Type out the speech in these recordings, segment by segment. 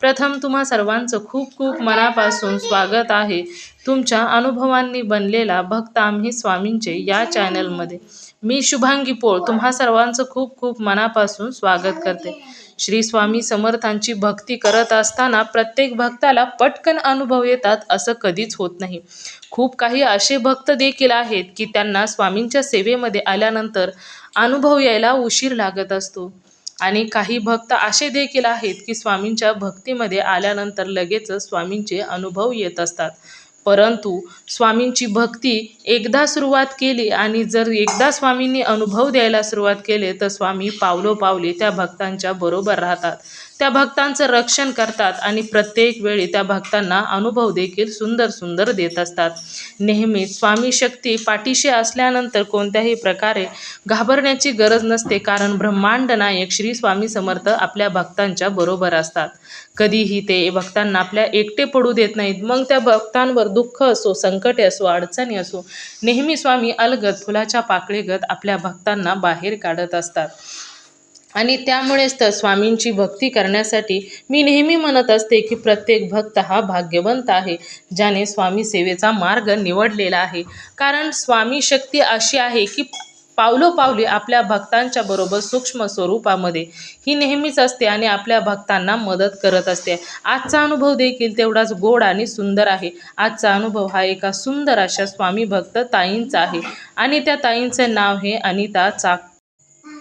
प्रथम तुम्हा सर्वांचं खूप खूप मनापासून स्वागत आहे. तुमच्या अनुभवांनी बनलेला भक्त आम्ही स्वामींचे या चॅनलमध्ये. मी शुभांगी पोळ तुम्हा सर्वांचं खूप खूप मनापासून स्वागत करते. श्री स्वामी समर्थांची भक्ती करत असताना प्रत्येक भक्ताला पटकन अनुभव येतात असं कधीच होत नाही. खूप काही असे भक्त देखील आहेत की त्यांना स्वामींच्या सेवेमध्ये आल्यानंतर अनुभव यायला उशीर लागत असतो. आणि काही भक्त असे देखील आहेत की स्वामींच्या भक्तीमध्ये आल्यानंतर लगेचच स्वामींचे अनुभव येत असतात. परंतु स्वामींची भक्ती एकदा सुरुवात केली आणि जर एकदा स्वामींनी अनुभव द्यायला सुरुवात केले तर स्वामी पावलो पावले त्या भक्तांच्या बरोबर राहतात. त्या भक्तांचं रक्षण करतात आणि प्रत्येक वेळी त्या भक्तांना अनुभव देखील सुंदर सुंदर देत असतात. नेहमी स्वामी शक्ती पाठीशी असल्यानंतर कोणत्याही प्रकारे घाबरण्याची गरज नसते कारण ब्रह्मांड नायक श्री स्वामी समर्थ आपल्या भक्तांच्या बरोबर असतात. कधीही ते भक्तांना आपल्या एकटे पडू देत नाहीत. मग त्या भक्तांवर दुःख असो संकटे असो अडचणी असो नेहमी स्वामी अलगत फुलाच्या पाकळीगत आपल्या भक्तांना बाहेर काढत असतात. आणि त्यामुळेच तर स्वामींची भक्ती करण्यासाठी मी नेहमी म्हणत असते की प्रत्येक भक्त हा भाग्यवंत आहे ज्याने स्वामी सेवेचा मार्ग निवडलेला आहे. कारण स्वामी शक्ती अशी आहे की पावलोपावली आपल्या भक्तांच्या बरोबर सूक्ष्म स्वरूपामध्ये ही नेहमीच असते आणि आपल्या भक्तांना मदत करत असते. आजचा अनुभव देखील तेवढाच गोड आणि सुंदर आहे. आजचा अनुभव हा एका सुंदर अशा स्वामी भक्त ताईंचा आहे. आणि त्या ताईंचं नाव हे अनिता चाक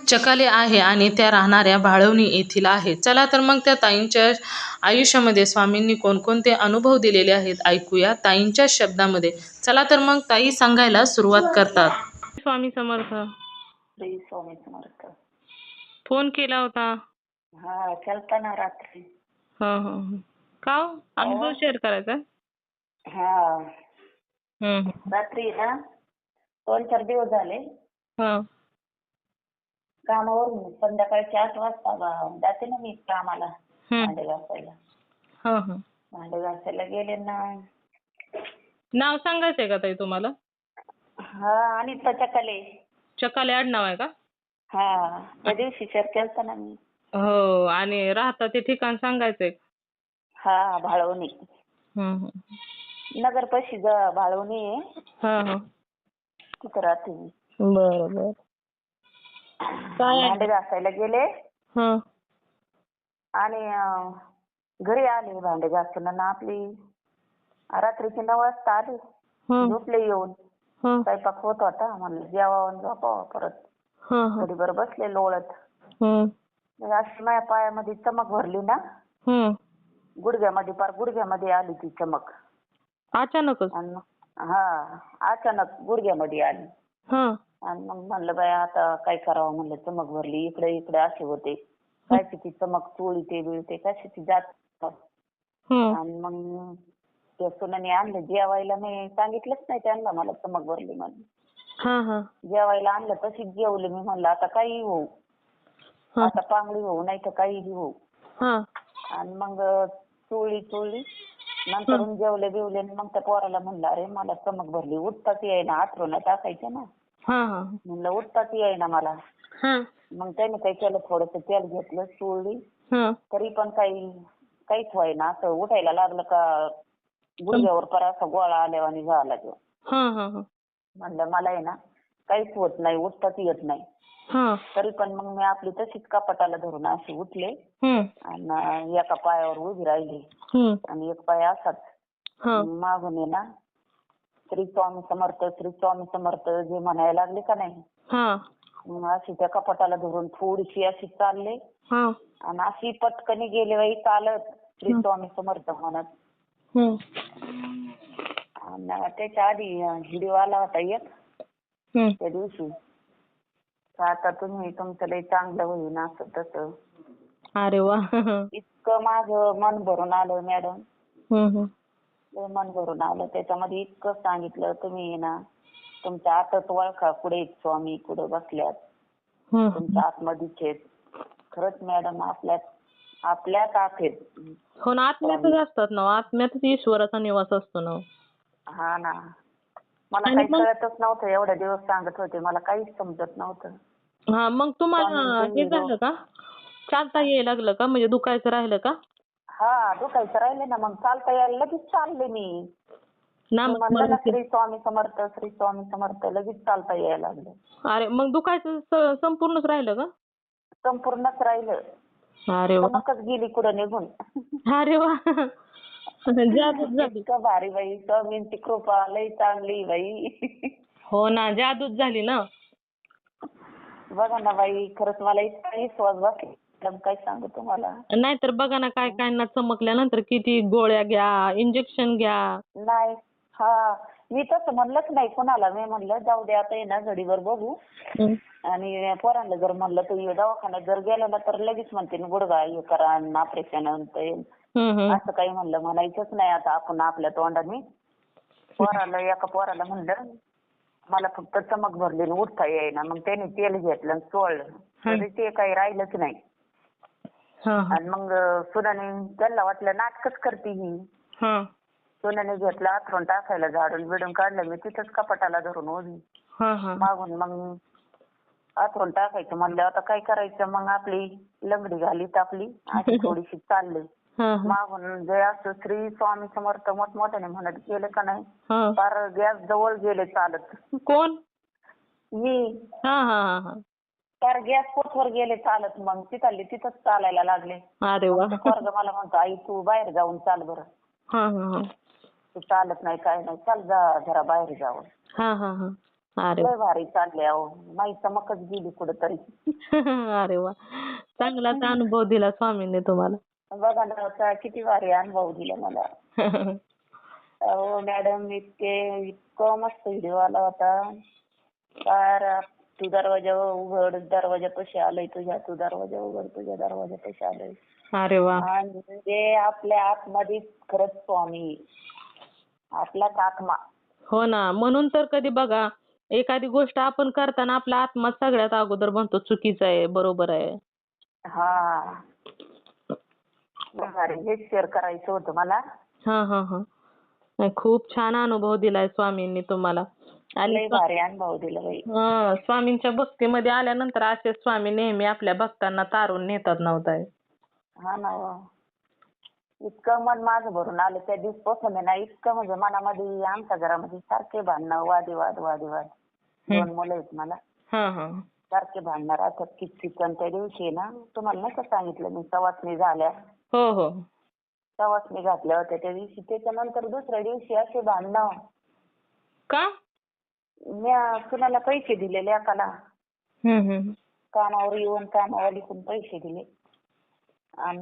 चकाले आहे आणि त्या राहणाऱ्या भाळवणी येथील आहे. चला तर मग त्या ताईंच्या आयुष्यामध्ये स्वामींनी कोणकोणते अनुभव दिलेले आहेत ऐकूया ताईंच्या शब्दामध्ये. चला तर मग ताई सांगायला सुरुवात करतात. स्वामी समर्थ. स्वामी समर्थ. फोन केला होता. हा रात्री. हो हो हो. का हो? अनुभव शेअर करायचा? हा. रात्री ना दोन चार दिवस झाले. हो. कामावरून संध्याकाळची आठ वाजता बा- जाते ना मी कामाला. हम्म. भांडे घासायला. हो हो. भांडे घासायला गेले ना. नाव सांगायचंय का ताई तुम्हाला? हा आणि त्याच्याकडे चकाले आडनाव आहे का? हा त्या दिवशी शेअर केलता ना मी. हो आणि राहता ते ठिकाण सांगायचंय. हा भाळवणी. नगर पशी भाळवणी आहे. हो हो. तिथं राहते मी. बरं बरं. काय आहे? भांडे घासायला गेले हं. आणि घरी आले भांडे घासून आपली रात्रीचे नऊ वाजता आले हं. झोपले येऊन. स्वयंपाक होत होता म्हणलं जेवावं झोपावं परत. थोडीभर बसले लोळत हं. मग अशी माझ्या पायामध्ये चमक भरली ना हं. गुडघ्यामध्ये पार गुडघ्यामध्ये आली ती चमक अचानकच मग हा अचानक गुडघ्यामध्ये आली. आणि मग म्हणलं बाय आता काय करावं म्हणलं चमक भरली इकडे इकडे असे होते काय ती चमक चोळीते बिळते कशाची जात हं. आणि मग त्या सुनाने आणलं जेवायला मी सांगितलंच नाही त्यांना मला चमक भरली म्हणून हं, हं. जेवायला आणलं तशीच जेवले मी म्हणलं आता काही होऊ हं. आता पांगळी होऊ नाही तर काहीही होऊ हं. आणि मग चोळली चोळली नंतरून जेवले बिवले आणि मग त्या पोराला म्हणलं अरे मला चमक भरली उठताच येईना आथरून टाकायचं ना. म्हणलं उठताच येईना मला हं. मग त्याने काय केलं थोडस तेल घेतलं चोळली हं. तरी पण काही काहीच व्हायना असं उठायला लागलं का गुडघ्यावर पर असा गोळा आल्यावानी झाला तो हं, हं, हं. म्हणलं मला आहे ना काहीच होत नाही उठताच येत नाही हं. तरी पण मग मी आपली तशीच कपाटाला धरून अशी उठले. आणि एका पायावर उभी राहिली. आणि एक पाय असाच. मागून आहे ना श्री स्वामी समर्थ श्री स्वामी समर्थ जे म्हणायला लागले का नाही? हं. मग अशी त्या कपाटाला धरून थोडीशी अशी चालले. हं. आणि अशी पटकनी गेले बाई चालत श्री स्वामी समर्थ म्हणत. हं. आणि त्याच्या आधी व्हिडिओ आला होता एक. त्या दिवशी. तर आता तुम्ही तुमचं लय चांगलं होईन असं तसं. अरे वा. इतकं माझं मन भरून आलं मॅडम. मन भरून आलं. त्याच्यामध्ये इतकं सांगितलं तुम्ही ना. तुमच्या आतच ओळखा कुठे स्वामी. कुठे बसल्यात. तुमच्या आतमध्येच आहेत. खरंच मॅडम आपल्यात आपल्यात आहेत. हो ना आत्म्यातच असतात ना आत्म्यातच ईश्वराचा निवास असतो ना हा. ना. मला काही कळतच नव्हतं. एवढ्या दिवस सांगत होते. मला काहीच समजत नव्हतं. हा मग तुम्हाला हे. झालं का? चालता यायला लागलं का? म्हणजे दुखायचं राहिलं का? हा दुखायचं राहिले ना. मग चालता यायला लगेच चालले मी. मी म्हणलं ना नामस्मरण श्री स्वामी समर्थ श्री स्वामी समर्थ लगेच चालता यायला लागलं. अरे मग दुखायचं स- संपूर्णच राहिलं का? संपूर्णच राहिलं. अरे वा. चमकच गेली कुठं निघून. अरे वा. जादूच झाली. इतकं भारी बाई. स्वामींची कृपा लई चांगली बाई. हो ना जादूच झाली ना. बघा ना बाई खरंच मला इतका विश्वास बसला. मॅडम काय सांगू तुम्हाला? नाहीतर बघा ना काय काय ना चमकल्यानंतर किती गोळ्या घ्या इंजेक्शन घ्या. नाही. हा. मी तसं म्हणलंच नाही कुणाला. मी म्हणलं जाऊ दे आता ये ना घडीवर बघू. आणि पोरांना जर म्हणलं तू ये दवाखान्यात. जर गेलं ना तर लगेच म्हणते ना गुडघा हे करा ऑपरेशन हम्म, हम्म. असं काही म्हणलं म्हणायचंच नाही आता आपण आपल्या तोंडाने. पोराला एका पोराला म्हणलं मला फक्त चमक भरली आणि उठता येईना. मग त्याने तेल घेतलं आणि चोळलं तरी ते काही राहिलंच नाही. हा हा आणि मग सुनाने त्यांना वाटलं नाटकच करते ही. हा. सोन्याने घेतलं आथरून टाकायला झाडून बिडून काढलं मी तिथंच कपाटाला धरून उभी. हा हा. मागून मग आथरून टाकायचं म्हणलं आता काय करायचं? मग आपली लंगडी घालीत आपली अशी थोडीशी चालली. हा हा. मागून जे असं श्री स्वामी समर्थ मोठमोठ्याने म्हणत गेले का नाही? हा. फार गॅस जवळ गेले चालत. कोण? मी. फार गॅस पोटवर गेले चालत मग. तिथले तिथंच चालायला लागले. अरे वा. पोरग मला म्हणतो आई तू बाहेर जाऊन चाल बरं. हा हा हा. तू चालत नाही काय नाही चाल जा जरा बाहेर जाऊन. हा हा हा. अरे लय भारी चालले अहो. माई चमकच गेली कुठंतरी. अरे वा. चांगलाच अनुभव दिला स्वामींनी तुम्हाला. बघा ना आता किती भारी अनुभव दिला मला. अहो मॅडम इतके इतकं मस्त व्हिडिओ आला होता. फार तू दरवाजा उघड दरवाजा कशी आलोय तुझ्या तू दरवाजा उघड तुझ्या दरवाजा कशी आलोय. अरे वा. आणि म्हणजे आपल्या आतमध्ये खरंच स्वामी आपलाच आत्मा. हो ना. म्हणून तर कधी बघा एखादी गोष्ट आपण करताना आपला आत्मा सगळ्यात अगोदर म्हणतो चुकीचं आहे बरोबर आहे. हा. हेच शेअर करायचं होतं मला. हा हा हा. नाही, खूप छान अनुभव दिलाय स्वामींनी तुम्हाला. आणि हा, स्वामींच्या भक्तीमध्ये आल्यानंतर असे स्वामी नेहमी आपल्या भक्तांना तारून नेतात नव्हताय हा ना हो. इतकं मन माझं भरून आलं त्या दिवसपासून आहे ना इतकं म्हणजे मनामध्ये आमच्या घरामध्ये सारखे भांडणं वादिवाद वादिवाद दोन मुलं आहेत मला. हा हा. सारखे भांडणं राहतात किचकिच आणि त्या दिवशी ना तुम्हाला नाही का सांगितलं मी सवासणी झाल्या. हो हो. सवासणी घातल्या होत्या त्या दिवशी. त्याच्यानंतर दुसऱ्या दिवशी असे भांडणं. का? मी कुणाला पैसे दिले लेकाला हम्म हम्म कामावर येऊन कामावर लिहून पैसे दिले. आणि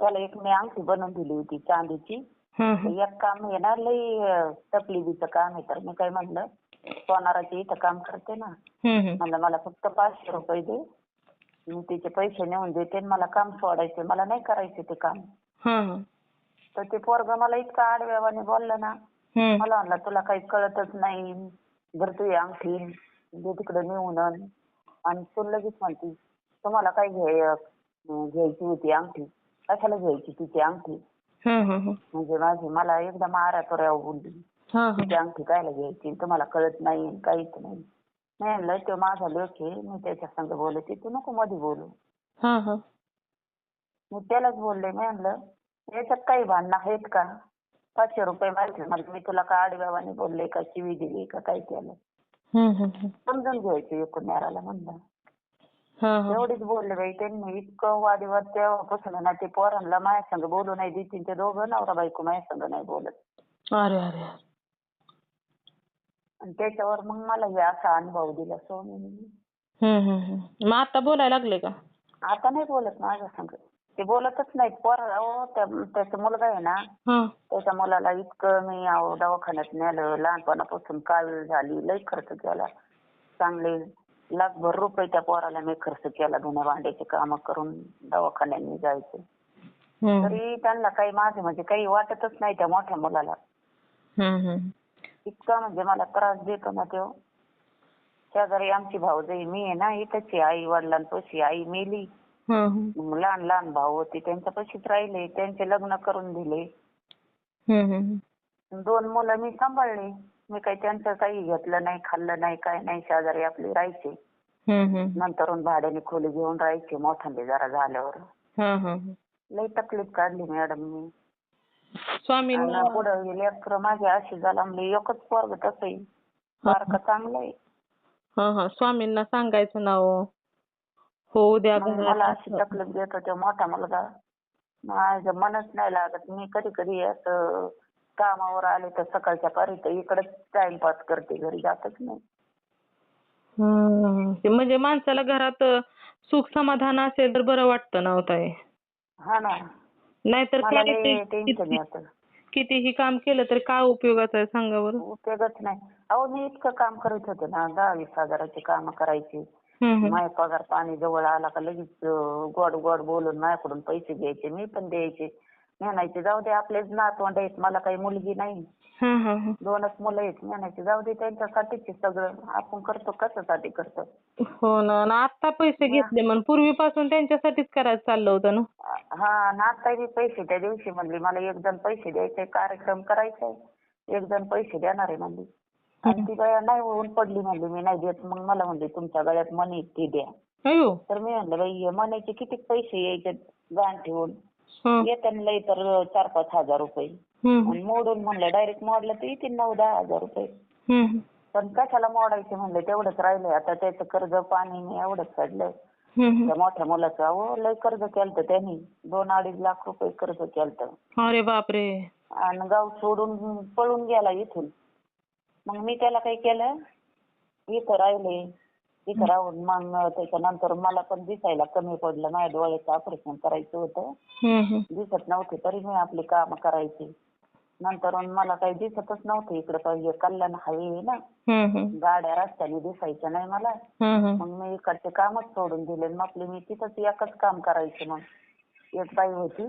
त्याला एक मी अंगठी बनवून दिली होती चांदीची. हम्म हम्म. एक काम आहे ना लई अं, तकलिफीचं काम आहे तर मी काय म्हणलं सोनाराचे इथं काम करते ना. हम्म हम्म. म्हणलं मला फक्त पाचशे रुपये दे. मी त्याचे पैसे नेऊन देते आणि मला काम सोडायचे मला नाही करायचे ते काम. तर ते पोरग मला इतकं आडव्यावाने बोललं ना. मला म्हणलं तुला काही कळतच नाही. जर तू ही अंगठी दे तिकडे नेऊन आण. आणि तू लगेच म्हणती तुम्हाला काय घ्याय अं, घ्यायची होती अंगठी? कशाला घ्यायची तिची अंगठी. म्हणजे माझी मला एकदा मारा तोऱ्यावर बोलली. तिची अंगठी कायला घ्यायची? तुम्हाला कळत नाही काहीच नाही. मी म्हणलं तो माझा लेख आहे. मी त्याच्या संग बोलते. तू नको मध्ये बोलू. मी त्यालाच बोलले. मी म्हणलं याच्यात काही भांडणं आहेत का? पाचशे रुपये माहिती मला मी तुला का आडव्यावाने बोलले? का शिवी दिली का काय केलं. समजून घ्यायचं एकूण याराला म्हणलं. हा हा. एवढीच बोलले बाई त्यांनी. इतकं वादिवाद तेव्हापासून ना ते पोरांना माझ्या संग बोलू नाही देतील ते दोघं नवरा बायको माझ्या संग नाही बोलत. अरे अरे आणि त्याच्यावर मग मला हे असा अनुभव दिला स्वामींनी हम्म. मग आता बोलायला लागले का? आता नाही बोलत माझ्या संग. ते बोलतच नाहीत. पोर अहो त्या त्याचा मुलगा आहे ना त्याच्या मुलाला इतकं मी अहो दवाखान्यात नेलं. लहानपणापासून कावीळ झाली. लई खर्च केला. चांगले लाखभर रुपये त्या पोराला मी खर्च केला धुण्या भांड्याचे काम करून दवाखान्यात जायचे. तरी त्यांना काही माझे म्हणजे काही वाटतच नाही त्या मोठ्या मुलाला. इतका म्हणजे मला त्रास देतो ना तो. शेजारी आमची भाऊजाई मी आहे ना इथंच आई वडिलांपाशी आई मेली. मग लहान लहान भाऊ होते त्यांच्यापाशीच राहिले त्यांचे लग्न करून दिले. दोन मुलं मी सांभाळले. मी काही त्यांचं काही घेतलं नाही खाल्लं नाही काय नाही शेजारी आपले राहायचे. नंतरून भाड्याने खोली घेऊन राहायचे मोठ्यांदे जरा झाल्यावर. लई तकलीफ काढली मॅडम मी. स्वामींना आणि पुढे लेकर माझे अशी झाला म्हणजे एकच पोरग तसंही. बारकं चांगलं आहे स्वामींना सांगायचं ना हो. होऊ द्या मग मला घरात अशी तकलीफ देत होते मोठा मुलगा. माझं मनच नाही लागत. मी कधी कधी असं कामावर आले तर सकाळच्या पारी तर इकडेच टाइमपास करते. घरी जातच नाही. हम्म. ते म्हणजे माणसाला घरात सुख समाधान असेल तर बरं वाटतं ना हो ताई? हा ना. नाहीतर मला काय लई ते टेन्शन किती- येतं. कितीही काम केलं तर काय उपयोगाचं आहे सांगा बरं उपयोगच नाही. अहो मी इतकं काम करत होते ना दहा वीस हजाराची काम करायची. हम्म, हम्म. माझा पगार पाणी जवळ आला का लगेच गोड गोड बोलून माझ्याकडून पैसे घ्यायचे मी पण द्यायचे. म्हणायचे जाऊ दे आपलेच नातवंड आहेत मला काही मुलगी नाही. दोनच मुलं आहेत म्हणायचे जाऊ दे त्यांच्यासाठीच सगळं आपण करतो कशासाठी करतो? हो ना आता पैसे घेतले म्हणून पूर्वीपासून त्यांच्यासाठीच करायचं चाललं होतं ना? हा ना आता बी पैसे त्या दिवशी म्हणली मला एक जण पैसे द्यायचे कार्यक्रम करायचा एक जण पैसे देणार आहे म्हणली. आणि ती बाया नाही होऊन पडली म्हणली. मी नाही देत. मग मला म्हणली तुमच्या गळ्यात मनी आहे, ती द्या. अयो. तर मी म्हणलं बाई मनीचे किती पैसे यायचे गाण ठेवून? हं. येतात लई तर चार पाच हजार रुपये. आणि मोडून म्हणलं डायरेक्ट मोडलं तर येतील नऊ दहा हजार रुपये. पण कशाला मोडायचे म्हणले? तेवढंच राहिलंय. आता त्याचं कर्ज पाणी एवढंच काढलंय. त्या मोठ्या मुलाचं अहो लय कर्ज केलं त्यांनी. दोन अडीच लाख रुपये कर्ज केलं अरे बापरे. आणि गाव सोडून पळून गेला इथून. मग मी त्याला काय केलं? इथं राहिले. इथं राहून मग त्याच्यानंतर मला पण दिसायला कमी पडलं. माझ्या डोळ्याचं ऑपरेशन करायचं होतं. दिसत नव्हते तरी मी आपली कामं करायची. नंतर मला काही दिसतच नव्हतं इकडं पाहिजे कल्याण हायवे ना. गाड्या रस्त्याने दिसायच्या नाही मला. मग मी इकडचे कामच सोडून दिले मग आपली मी तिथंच एकच काम करायचे मग. एक बाई होती.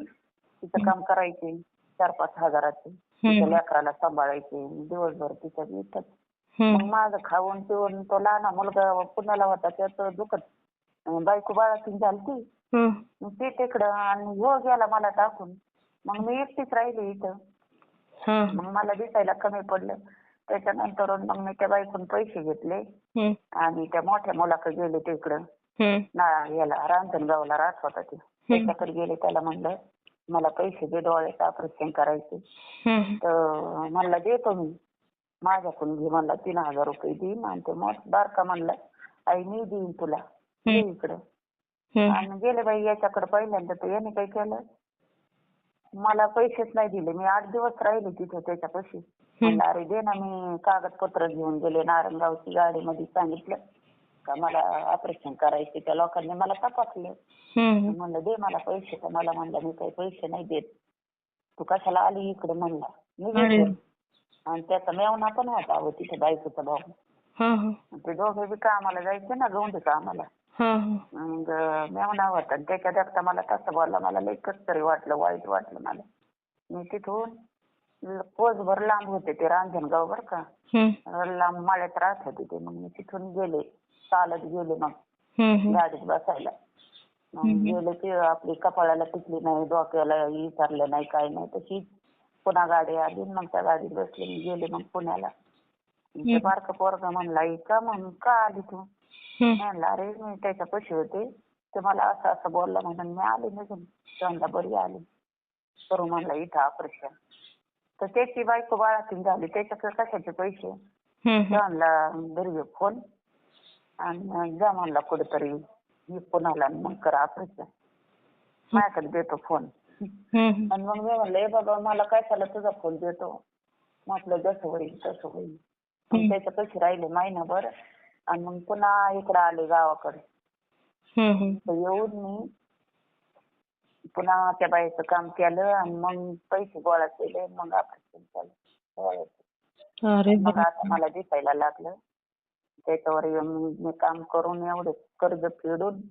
तिचं काम करायचे. चार पाच हजाराचे. तिच्या लेकराला सांभाळायचे दिवसभर तिच्या इथंच. मग माझं खाऊन पिऊन तो लहान मुलगा पुण्याला होता त्याचं दुखत. बायको बाळातीन झालती. मग ते तिकडं आणि हो गेला मला टाकून. मग मी एकटीच राहिली इथं. मग मला दिसायला कमी पडलं. त्याच्यानंतर मग मी त्या बायकून पैसे घेतले. आणि त्या मोठ्या मुलाकडे गेले तिकडं. ना याला रांजणगावला राहत होता ते. त्याच्याकडे गेले त्याला म्हणलं मला पैसे दे डोळ्याचं ऑपरेशन करायचे. हम्म. तर म्हणला देतो मी. माझ्याकडून घे म्हणला तीन हजार रुपये देईन आणि ते मोठ बारका म्हणला आई मी देईन तुला. दे इकडं. हम्म. आणि गेले बाई याच्याकडे पहिल्यांदा तर याने काय केलं? मला पैसेच नाही दिले. मी आठ दिवस राहिले तिथे त्याच्यापाशी. म्हणलं अरे दे ना मी कागदपत्र घेऊन गेले नारायणगावची गाडीमध्ये सांगितलं. का मला ऑपरेशन करायचे त्या लोकांनी मला तपासलं. हम्म. म्हणलं दे मला पैसे. तर मला म्हणलं मी काही पैसे नाही देत. तू कशाला आली इकडे म्हणला? मी अरे. घेतले. आणि त्याचा मेवणा पण होता अहो तिथे बायकोचा भाऊ. हा, हा. ते दोघे बी कामाला जायचे ना गौंडी कामाला. हा, हा. मग मेवणा होता. आणि त्याच्या देखता मला तसं बोलला मला लई कसं तरी वाटलं वाईट वाटलं मला. मी तिथून कोसभर लांब होते ते रांजणगाव बरं का. हम्म. लांब माळ्यात राहत होते ते. मग मी तिथून गेले. चालत गेले मग. गाडीत बसायला. मग गेले ते आपली कपाळाला टिकली नाही डोक्याला विचारलं नाही काय नाही. तशी पुन्हा गाडी आली मग त्या गाडीत बसले मी गेले मग पुण्याला. ते बारकं पोरगं म्हणला का मग का आली तू. म्हणला अरे मी त्याच्या पशी होते. ते मला असं असं बोलला म्हणून मी आले निघून. त्यांना बरी आली. करू म्हणला इथं ऑपरेशन. तर त्याची बायको बाळातीन झाली. त्याच्याकडे कशाचे पैसे. म्हणला घरी फोन. आणि जा म्हणला कुठेतरी मी आणि मग करा ऑपरेशन माझ्याकडे देतो फोन हम्म. आणि मग मी म्हणलं ए बाबा मला काय झालं तुझा फोन देतो. म्हटलं जसं होईल तसं होईल. मग त्याच्या पैसे राहिले महिनाभर आणि मग पुन्हा इकडं आले गावाकडे. हम्म. तर येऊन मी पुन्हा त्या बाईचं काम केलं आणि मग पैसे गोळा केले. मग ऑपरेशन. अरे मग आता मला दिसायला लागलं. त्याच्यावर येऊन मी काम करून एवढे कर्ज फेडून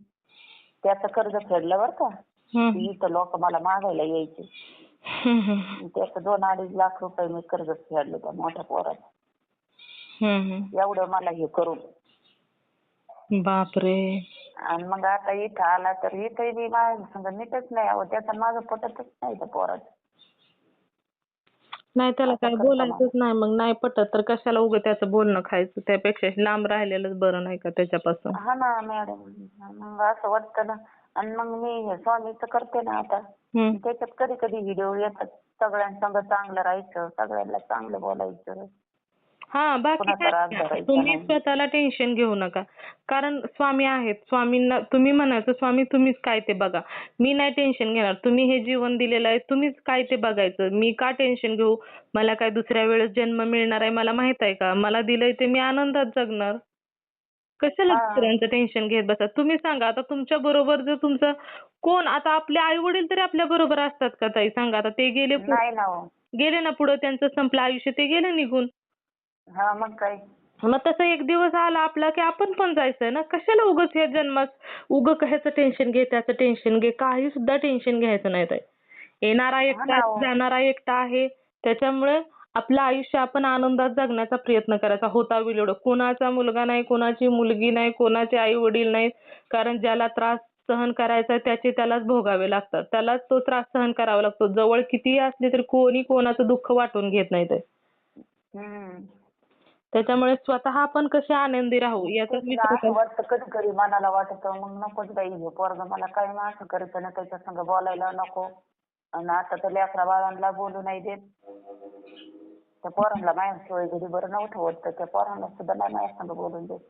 त्याचं कर्ज फेडलं बरं का. हम्म. इथं लोक मला मागायला यायचे. हम्म. त्याचं दोन अडीच लाख रुपये मी कर्ज फेडलं त्या मोठ्या हम्म. एवढं मला हे करून. बापरे. आणि मग आता इथं आला तर इथे बी माझ्या संग नीटच नाही. अहो त्याचं माझं पटतच नाही त्या पोरात नाही त्याला काय बोलायचंच नाही. मग नाही पटत तर कशाला उगं त्याचं बोलणं खायचं? त्यापेक्षा लांब राहिलेलंच बरं नाही का त्याच्यापासून? हा ना मॅडम मग असं वाटतं ना. आणि मग मी हे स्वामीचं करते ना आता. हम्म. त्याच्यात कधी कधी व्हिडिओ येतात. सगळ्यांसंग चांगलं राहायचं सगळ्यांना चांगलं बोलायचं. हा बाकी कोणाचा काय राग नाही. धरायचा तुम्ही नाही. स्वतःला टेन्शन घेऊ नका. कारण स्वामी आहेत. स्वामींना तुम्ही म्हणायचं स्वामी तुम्हीच काय ते बघा. मी नाही टेन्शन घेणार. तुम्ही हे जीवन दिलेलं आहे. तुम्हीच काय ते बघायचं. मी का टेन्शन घेऊ? मला काय दुसऱ्या वेळेस जन्म मिळणार आहे मला माहीत आहे का? मला दिलंय ते मी आनंदात जगणार. कशाला हा. दुसऱ्यांचं टेन्शन घेत बसा? तुम्ही सांगा. आता तुमच्या बरोबर जर तुमचं कोण आता आपले आई वडील तरी आपल्या बरोबर असतात का ताई? सांगा. आता ते गेले पु- नाही ना हो. गेले ना पुढे? त्यांचं संपलं आयुष्य ते गेले निघून? हा मग काय? मग तसं एक दिवस आला आपला की आपण पण जायचंय ना? कशाला उगाच या जन्मात उगं ह्याचं टेन्शन घे त्याचं टेन्शन घे काही सुद्धा टेन्शन घ्यायचं नाही ताई. येणारा एकटा हो. जाणारा एकटा आहे. त्याच्यामुळे आपलं आयुष्य आपण आनंदात जगण्याचा प्रयत्न करायचा. होता विलोड कोणाचा मुलगा नाही कोणाची मुलगी नाही कोणाचे आई वडील नाहीत. कारण ज्याला त्रास सहन करायचा त्याचे त्यालाच भोगावे लागतात. त्यालाच तो त्रास सहन करावा लागतो. जवळ कितीही असली तरी कोणी कोणाचं दुःख वाटून घेत नाही ते त्याच्यामुळे स्वतः आपण कसे आनंदी राहू असं वाटतं कधी कधी मनाला वाटतं मग नकोच बाई हे पोरग मला मग असं करायचं ना त्याच्या संग बोलायला नको. आणि आता तर लेकरा बाळांना बोलू नाही देत. त्या पोरांना माझ्याशिवाय घरी बरं नव्हतं वाटतं त्या पोरांना सुद्धा नाही माझ्या संग बोलून देत.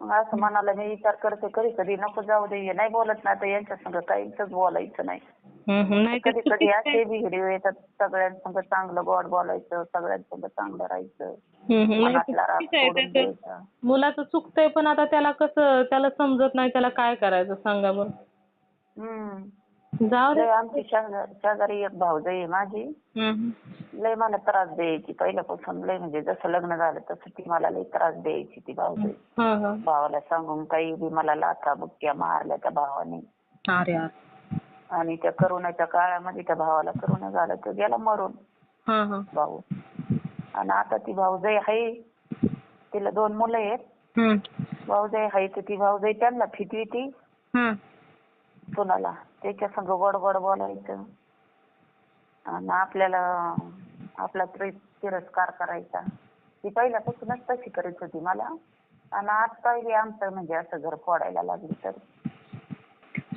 असं मनाला मी विचार करते कधी कधी नको जाऊ दे हे नाही बोलत ना तर यांच्या संग काहीच बोलायचं नाही. नाही कधी कधी असे व्हिडिओ येतात सगळ्यांसंग चांगलं गोड बोलायचं सगळ्यांसंग चांगलं राहायचं ते मनातला राग. सोडून द्यायचा मुलाचं चुकतंय पण आता त्याला कसं त्याला समजत नाही त्याला काय करायचं सांगा बरं हम्म जाऊ लय आमची शेजारी शेजारी एक भाऊजाई आहे माझी. लय मला त्रास द्यायची. पहिल्यापासून लय म्हणजे जसं लग्न झालं तसं ती मला लय त्रास द्यायची ती भाऊजाई हा हा. भावाला सांगून काही बी मला लाथा बुक्क्या मारल्या त्या भावाने. अरे यार. आणि त्या करोनाच्या काळामध्ये त्या भावाला करोना झाला तो गेला मरून. हा हा. भाऊ. आणि आता ती भाऊजाई आहे तिला दोन मुलं आहेत. हम्म, भाऊजाई आहे तर ती भाऊजाई त्यांना फिटवी ती. हम्म. कुणाला त्याच्या संग गोड गोड बोलायचं. आणि आपल्याला आपला तिर- तिरस्कार करायचा. ती पहिल्यापासूनच तशी करीत होती मला. आणि आता बी आमचं म्हणजे असं घर फोडायला लागली तर.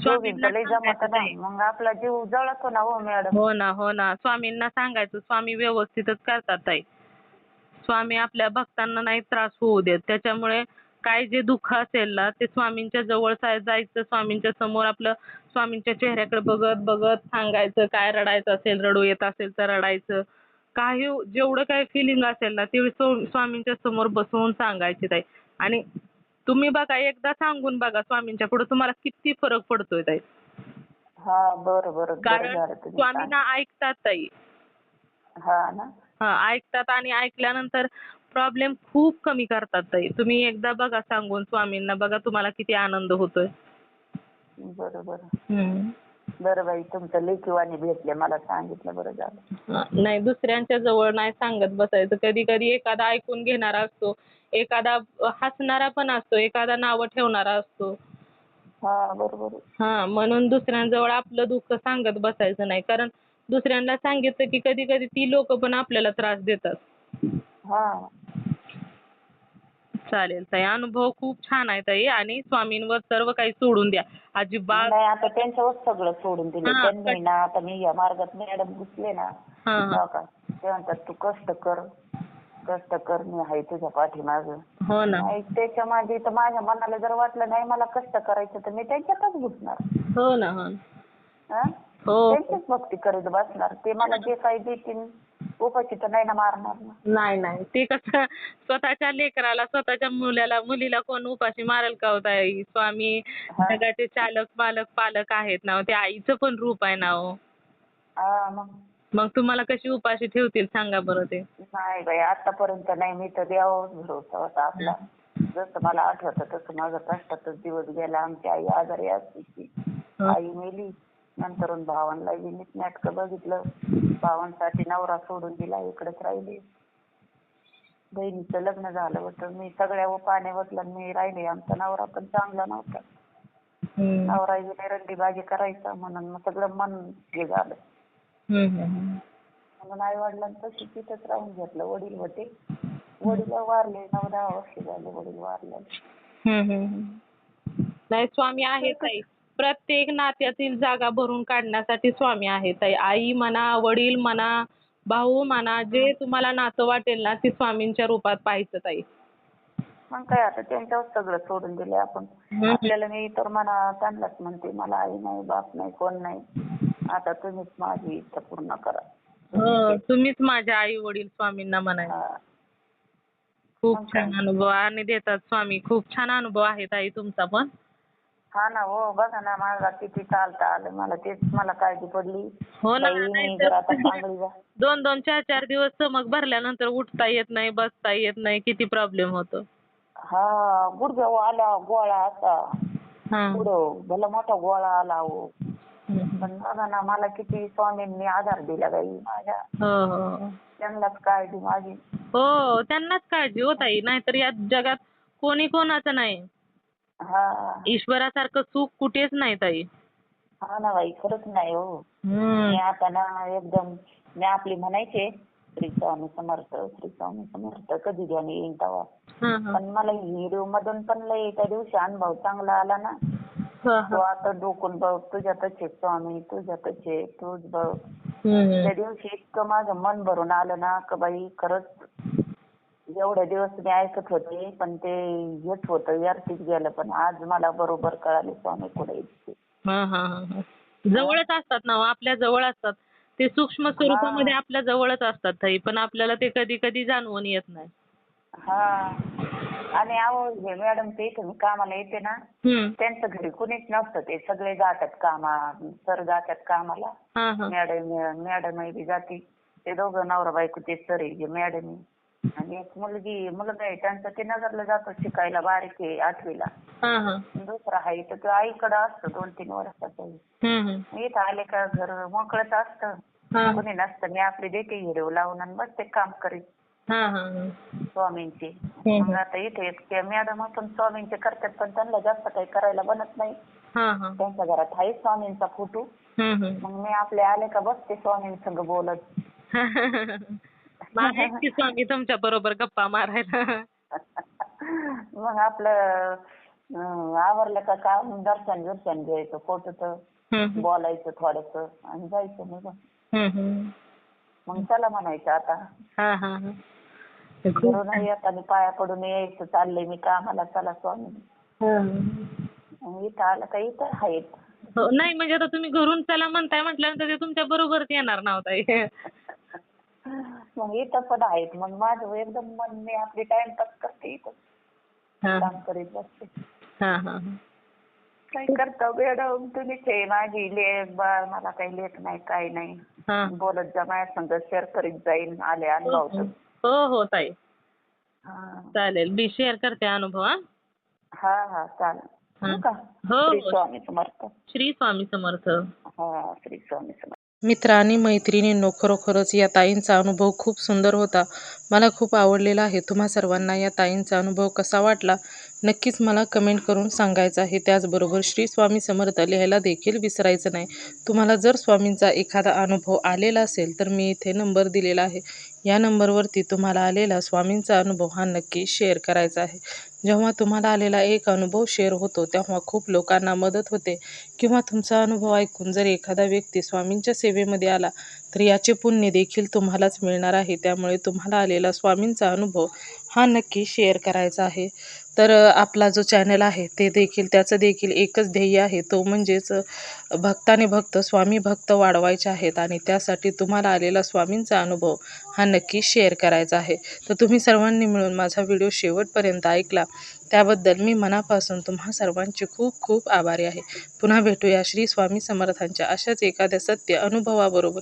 दोघींचं लय जमत नाही. मग आपला जीव जळतो ना हो मॅडम. हो ना हो ना. स्वामींना सांगायचं स्वामी व्यवस्थितच करतात ताई. स्वामी आपल्या भक्तांना नाही त्रास होऊ देत. त्याच्यामुळे काय जे दुःख असेल ना ते स्वामींच्या जवळ जाय- जायचं स्वामींच्या समोर आपलं स्वामींच्या चेहऱ्याकडे बघत बघत सांगायचं काय रडायचं असेल रडू येत असेल तर रडायचं. काही जेवढं काय फिलिंग असेल ना ते स्व- स्वामींच्या समोर बसवून सांगायचे ताई. आणि तुम्ही बघा एकदा सांगून बघा स्वामींच्या पुढे तुम्हाला किती फरक पडतोय ताई. हा बरं बरं बरं कारण स्वामींना ऐकतात ताई. हा ना. हा ऐकतात आणि ऐकल्यानंतर प्रॉब्लेम खूप कमी करतात ताई. तुम्ही एकदा बघा सांगून स्वामींना बघा तुम्हाला किती आनंद होतोय. बरं बरं बरं बाई तुमचं लेखीवाणी भेटले मला सांगितलं बरं झालं. हा, नाही दुसऱ्यांच्या जवळ नाही सांगत बसायचं. कधी कधी एखादा ऐकून घेणारा असतो एखादा हसणारा पण असतो एखादा नावं ठेवणारा असतो. हा बरोबर. आहे. हा म्हणून दुसऱ्यांजवळ आपलं दुःख सांगत बसायचं नाही. कारण दुसऱ्यांना सांगितलं की कधी कधी ती लोक पण आपल्याला त्रास देतात. चालेल ताई अनुभव खूप छान आहे ताई आणि स्वामींवर सर्व काही सोडून द्या. अजिबात नाही आता त्यांच्यावर सगळं सोडून दिलं. हा, त्यांनी ना आता मी या मार्गात मॅडम घुसले ना हा हा. हो का? ते म्हणतात तू कष्ट कर कष्ट कर मी आहे तुझ्या पाठीमाग. हो ना. नाही त्याच्यामागे तर माझ्या मनाला जर वाटलं नाही मला कष्ट करायचं तर मी त्यांच्यातच घुसणार. हो ना हो ना. हा? हो. त्यांचीच भक्ती करीत बसणार. ते मला जे काही देतील उपाशी तर नाही ना मारणार ना. नाही नाही. ते कसं स्वतःच्या लेकराला स्वतःच्या मुलाला मुलीला कोण उपाशी मारेल का होता स्वामी. जगाचे चालक मालक पालक आहेत ना हो. ते आईचं पण रूप आहे ना हो. हा मग. मग तुम्हाला कशी उपाशी ठेवतील सांगा बरं ते. नाही बाई आतापर्यंत नाही. मी तर देवावर भरोसा होता आपला. जसं मला आठवतं तसं माझा कष्टातच दिवस गेला. आमची आई आजारी असते हं. आई मेली. नंतरून भावांना बी नीटनाटकं बघितलं. भावांसाठी नवरा सोडून दिला इकडेच राहिले. बहिणीचं लग्न झालं होतं. मी सगळ्या पाण्या बसला मी राहिले. आमचा नवरा पण चांगला नव्हता. नवरा बी रंडी बाजी करायचा म्हणून मग सगळं मन हे झालं. म्हणून आई वडिलांपाशी तिथंच राहून घेतलं. वडील होते. वडील वारले. नऊ दहा वर्ष झाले वडील वारले. नाही स्वामी आहे ताई. प्रत्येक नात्यातील जागा भरून काढण्यासाठी स्वामी आहे ताई आई म्हणा वडील म्हणा भाऊ म्हणा जे तुम्हाला नातं वाटेल ना ते स्वामींच्या रूपात पाहायचं ताई. मग काय आता त्यांच्यावर सगळं सोडून दिले आपण. आपल्याला मी तर म्हणा त्यांनाच म्हणते मला आई नाही बाप नाही कोण नाही. आता तुम्हीच माझी इच्छा पूर्ण करा. हो तुम्हीच माझ्या आई वडील स्वामींना म्हणायचं. हा. खूप? छान अनुभव आणि देतात स्वामी. खूप छान अनुभव आहे ताई तुमचा पण. हा ना हो बघा ना मला किती चालता आलं. मला तेच मला काळजी पडली. हो ना बाई, मी नाहीतर जर आता चांगली जा. दोन दोन चार चार दिवस चमक भरल्यानंतर उठता येत नाही बसता येत नाही किती प्रॉब्लेम होतो. हा गुडघ्यावर आला गोळा असा. हा. पुढं भला मोठा गोळा आला हो. हम्म. पण बघा ना मला किती स्वामींनी आधार दिला बाई. माझ्या हो हो. त्यांनाच काळजी माझी. हो त्यांनाच काळजी हो ताई. नाहीतर या जगात कोणी कोणाचं नाही. हा ईश्वरासारखं सुख कुठेच नाही ताई हा ना बाई खरंच नाही हो हम्म. मी आता ना एकदम मी आपली म्हणायचे श्री स्वामी समर्थ श्री स्वामी समर्थ कधी ध्यान येईन तेव्हा हा, हा. पण मला व्हिडिओ मधून पण लय त्या दिवशी अनुभव चांगला आला ना हा, तो हा. आता डोकून बघ तुझ्यातच आहे स्वामी तुझ्यातच आहे तूच बघ हम्म. त्या दिवशी इतकं माझं मन भरून आलं ना का बाई खरंच एवढे दिवस मी ऐकत होते पण ते हेच होतं व्यर्थीच गेलं पण आज मला बरोबर कळाले स्वामी पुढे इतके. हा, हा, हा, हा. जवळच असतात ना हो, आपल्या जवळ असतात. ते सूक्ष्म स्वरूपामध्ये आपल्या जवळच असतात ताई पण आपल्याला ते कधी कधी जाणवून येत नाही. हा. आणि अहो हे मॅडम ते इथे मी कामाला येते ना. त्यांचं घरी कुणीच नसतं ते सगळे जातात कामा सर जातात कामाला. हा, हा. मॅडम मॅडम बी जाते. ते दोघं नवरा बायको ते सर आहे मॅडम आणि एक मुलगी मुलगा आहे त्यांचा ते नगरला जातो शिकायला बारीक आहे आठवीला हा, हा. दुसरा आहे तर तो आईकडे असतो दोन तीन वर्षाचा आहे. हम्म, हम्म. इथं आले का घर मोकळंच असतं हा. कोणी नसतं मी आपली देते हिडो लावून आणि बस ते काम करीत हा, हा, हा. स्वामींचे हम्म. मग आता इथे ते मॅडम पण स्वामींचे करतात पण त्यांना जास्त काही करायला बनत नाही हा, हा. त्यांच्या घरात आहे स्वामींचा फोटो हम्म, हम्म. मग मी आपले आले का बसते स्वामींसंग बोलत स्वामी तुमच्या बरोबर गप्पा मारायला? मग आपलं आवरलं का काम दर्शन बिर्शन घ्यायचं हम्म, बोलायचं थोडस आणि जायचं निघून हम्म. मग चला म्हणायचं आता. हा, हा, हा. घरून येताना पाया पडून यायचं चाललंय मी कामाला चला स्वामी. हा. मग इथं आलं का इथं आहेत. हो, नाही म्हणजे आता तुम्ही घरून चला म्हणताय म्हटल्यानंतर ते तुमच्या बरोबरच येणार नव्हता मग इथं पण आहेत. मग माझं एकदम मन मी आपली टाइमपास करते इथं. काम करीत बसते. हा हा काय करता मॅडम? तुम्हीच आहे माझी लेख बाळ मला काही लेख नाही काही नाही. हा. बोलत जा माझ्या संग शेअर करीत जाईन. आले अनुभव तर. हो हो ताई. हा. चालेल. मी शेअर करते अनुभव हा. हा हा चालेल. हा. हो श्री हो स्वामी समर्थ. श्री स्वामी समर्थ. हा श्री स्वामी समर्थ. मित्र आणि मैत्रिणींनो खरोखरच या ताईंचा अनुभव खूप सुंदर होता. मला खूप आवडलेला आहे. तुम्हा सर्वांना या ताईंचा अनुभव कसा वाटला? नक्कीच मला कमेंट करून सांगायचं आहे. त्याचबरोबर श्री स्वामी समर्थ लिहायला देखील विसरायचं नाही. तुम्हाला जर स्वामींचा एखादा अनुभव आलेला असेल तर मी इथे नंबर दिलेला आहे. या नंबरवरती तुम्हाला आलेला स्वामींचा अनुभव हा नक्की शेअर करायचा आहे. जेव्हा तुम्हाला आलेला एक अनुभव शेअर होतो तेव्हा खूप लोकांना मदत होते. किंवा तुमचा अनुभव ऐकून जर एखादा व्यक्ती स्वामींच्या सेवेमध्ये आला तर याचे पुण्य देखील तुम्हालाच मिळणार आहे. त्यामुळे तुम्हाला आलेला स्वामींचा अनुभव हा नक्की शेअर करायचा आहे. तर आपला जो चॅनल आहे ते देखील त्याचं देखील एकच ध्येय आहे. तो म्हणजेच भक्ताने भक्त स्वामी भक्त वाढवायचे आहेत आणि त्यासाठी तुम्हाला आलेला स्वामींचा अनुभव हा नक्की शेअर करायचा आहे. तर तुम्ही सर्वांनी मिळून माझा व्हिडिओ शेवटपर्यंत ऐकला. त्याबद्दल मी मनापासून तुम्हा सर्वांचे खूप खूप आभारी आहे. पुन्हा भेटूया श्री स्वामी समर्थांच्या अशाच एखाद्या सत्य अनुभवाबरोबर.